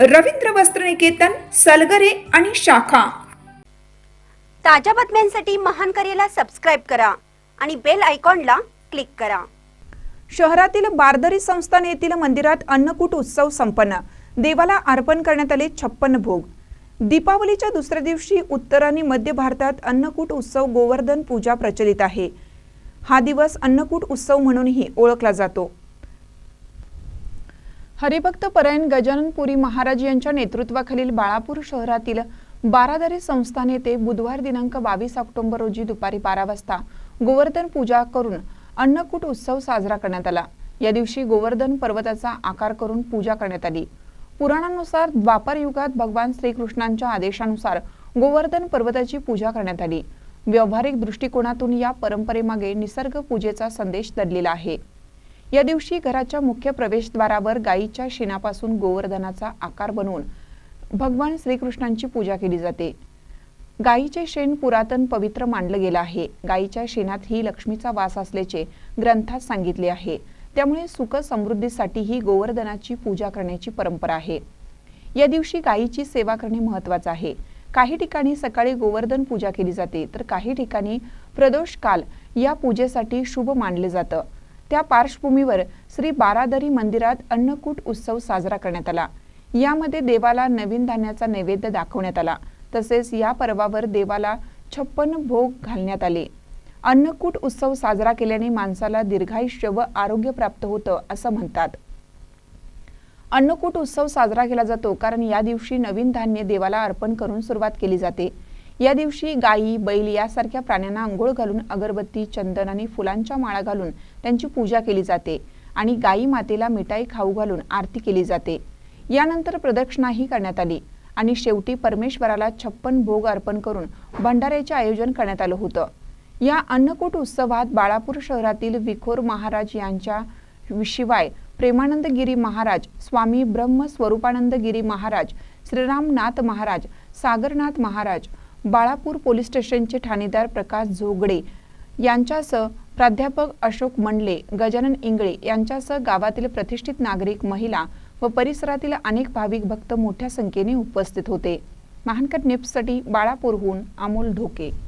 रवींद्र वस्त्रनिकेतन सलगरे आणि शाखा. ताज्या बातम्यांसाठी महान करेला सबस्क्राईब करा आणि बेल आयकॉनला क्लिक करा. शहरातील बारदरी संस्थान येथील मंदिरात अन्नकूट उत्सव संपन्न. देवाला अर्पण करण्यात आले छप्पन भोग. दीपावलीच्या दुसऱ्या दिवशी उत्तर आणि मध्य भारतात अन्नकूट उत्सव गोवर्धन पूजा प्रचलित आहे. हा दिवस अन्नकूट उत्सव म्हणूनही ओळखला जातो. हरिभक्त परायण गजानन पुरी महाराज यांच्या नेतृत्वाखालील बाळापूर शहरातील बारादरी संस्थान येथे बुधवार दिनांक बावीस ऑक्टोबर रोजी दुपारी बारा वाजता गोवर्धन पूजा करून अन्नकूट उत्सव साजरा करण्यात आला. या दिवशी गोवर्धन पर्वताचा आकार करून पूजा करण्यात आली. पुराणानुसार द्वापर युगात भगवान श्रीकृष्णांच्या आदेशानुसार गोवर्धन पर्वताची पूजा करण्यात आली. व्यावहारिक दृष्टिकोनातून या परंपरेमागे निसर्ग पूजेचा संदेश दडलेला आहे. या दिवशी घराच्या मुख्य प्रवेशद्वारावर गायीच्या शेणापासून गोवर्धनाचा आकार बनवून भगवान श्रीकृष्णांची पूजा केली जाते. गायीचे शेण पुरातन पवित्र मानलं गेलं आहे. गायीच्या शेणात ही लक्ष्मीचा वास असल्याचे ग्रंथात सांगितले आहे. त्यामुळे सुख समृद्धीसाठी ही गोवर्धनाची पूजा करण्याची परंपरा आहे. या दिवशी गायीची सेवा करणे महत्वाचं आहे. काही ठिकाणी सकाळी गोवर्धन पूजा केली जाते तर काही ठिकाणी प्रदोष काल या पूजेसाठी शुभ मानले जातं. त्या पार्श्वभूमीवर श्री बारादरी मंदिरात अन्नकूट उत्सव साजरा करण्यात आला. यामध्ये देवाला नवीन धान्याचा नैवेद्य दाखवण्यात आला. तसेच या पर्वावर देवाला छप्पन भोग घालण्यात आले. अन्नकूट उत्सव साजरा केल्याने माणसाला दीर्घायुष्य व आरोग्य प्राप्त होतं असं म्हणतात. अन्नकूट उत्सव साजरा केला जातो कारण या दिवशी नवीन धान्य देवाला अर्पण करून सुरुवात केली जाते. या दिवशी गायी बैल यासारख्या प्राण्यांना आंघोळ घालून अगरबत्ती चंदन आणि फुलांच्या माळा घालून त्यांची पूजा केली जाते आणि गायी मातेला मिठाई खाऊ घालून आरती केली जाते. यानंतर प्रदक्षिणाही करण्यात आली आणि शेवटी परमेश्वराला छप्पन भोग अर्पण करून भंडाऱ्याचे आयोजन करण्यात आलं होतं. या अन्नकूट उत्सवात बाळापूर शहरातील विखोर महाराज यांच्या शिवाय प्रेमानंद गिरी महाराज स्वामी ब्रह्म स्वरूपानंद गिरी महाराज श्रीरामनाथ महाराज सागरनाथ महाराज बाळापूर पोलीस स्टेशनचे ठाणेदार प्रकाश झोगडे यांच्यासह प्राध्यापक अशोक मंडले गजानन इंगळे यांच्यासह गावातील प्रतिष्ठित नागरिक महिला व परिसरातील अनेक भाविक भक्त मोठ्या संख्येने उपस्थित होते. महानकर न्यूजसाठी बाळापूरहून अमोल ढोके.